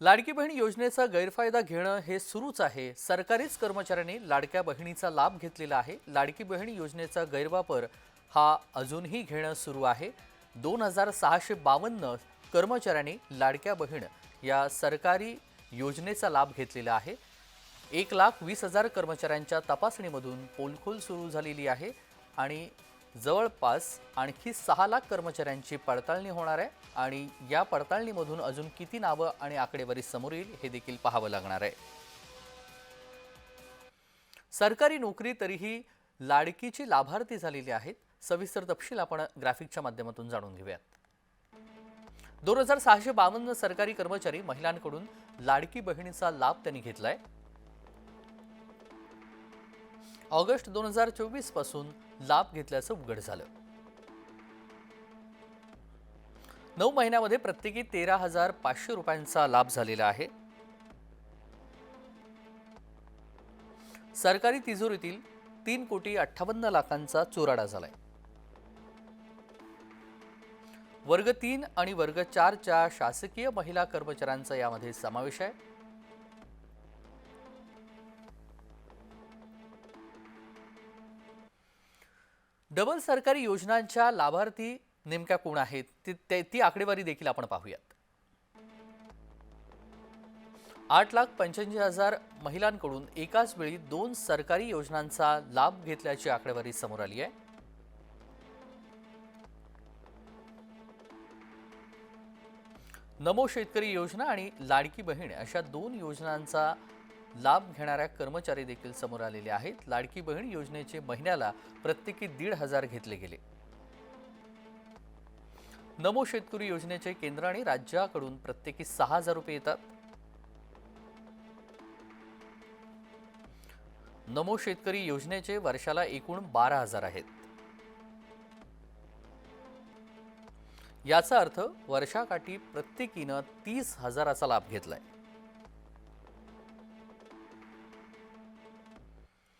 लाडकी बहीण योजनेचा गैरफायदा घेणं हे सुरूच आहे. सरकारीच कर्मचाऱ्यांनी लाडक्या बहिणीचा लाभ घेतलेला आहे. लाडकी बहीण योजनेचा गैरवापर हा अजूनही घेणं सुरू आहे. दोन हजार सहाशे बावन्न कर्मचाऱ्यांनी लाडक्या बहीण या सरकारी योजनेचा लाभ घेतलेला आहे. एक लाख वीस हजार कर्मचाऱ्यांच्या तपासणीमधून पोलखोल सुरू झालेली आहे आणि जवळपास आणखी सहा लाख कर्मचाऱ्यांची पडताळणी होणार आहे आणि या पडताळणीमधून अजून किती नावं आणि आकडेवारी समोर येईल हे देखील पाहावं लागणार आहे. सरकारी नोकरी तरीही लाडकीची लाभार्थी झालेली आहेत. सविस्तर तपशील आपण ग्राफिकच्या माध्यमातून जाणून घेऊयात. दोन हजार सहाशे बावन्न सरकारी कर्मचारी महिलांकडून लाडकी बहिणीचा लाभ त्यांनी घेतलाय. ऑगस्ट दोन हजार चोवीसपासून लाभ घेतल्याचं उघड झालं. नऊ महिन्यामध्ये प्रत्येकी तेरा हजार पाचशे रुपयांचा लाभ झालेला आहे. सरकारी तिजोरीतील तीन कोटी अठ्ठावन्न लाखांचा चोराडा झालाय. वर्ग तीन आणि वर्ग चारच्या शासकीय महिला कर्मचाऱ्यांचा यामध्ये समावेश आहे. डबल सरकारी योजनांच्या लाभार्थी नेमक्या कोण आहेत? ती ते- ती आकडेवारी देखील आपण पाहूयात. आठ लाख पंच्याऐंशी हजार महिलांकडून एकाच वेळी दोन सरकारी योजनांचा लाभ घेतल्याची आकडेवारी समोर आली आहे. नमो शेतकरी योजना आणि लाडकी बहीण अशा दोन योजनांचा लाभ घेणाऱ्या कर्मचारी देखील समोर आलेले आहेत. लाडकी बहीण योजनेचे महिन्याला प्रत्येकी दीड हजार घेतले गेले. नमो शेतकरी योजनेचे केंद्र आणि राज्याकडून प्रत्येकी सहा हजार रुपये येतात. नमो शेतकरी योजनेचे वर्षाला एकूण बारा हजार आहेत. याचा अर्थ वर्षाकाठी प्रत्येकीनं तीस हजाराचा लाभ घेतलाय.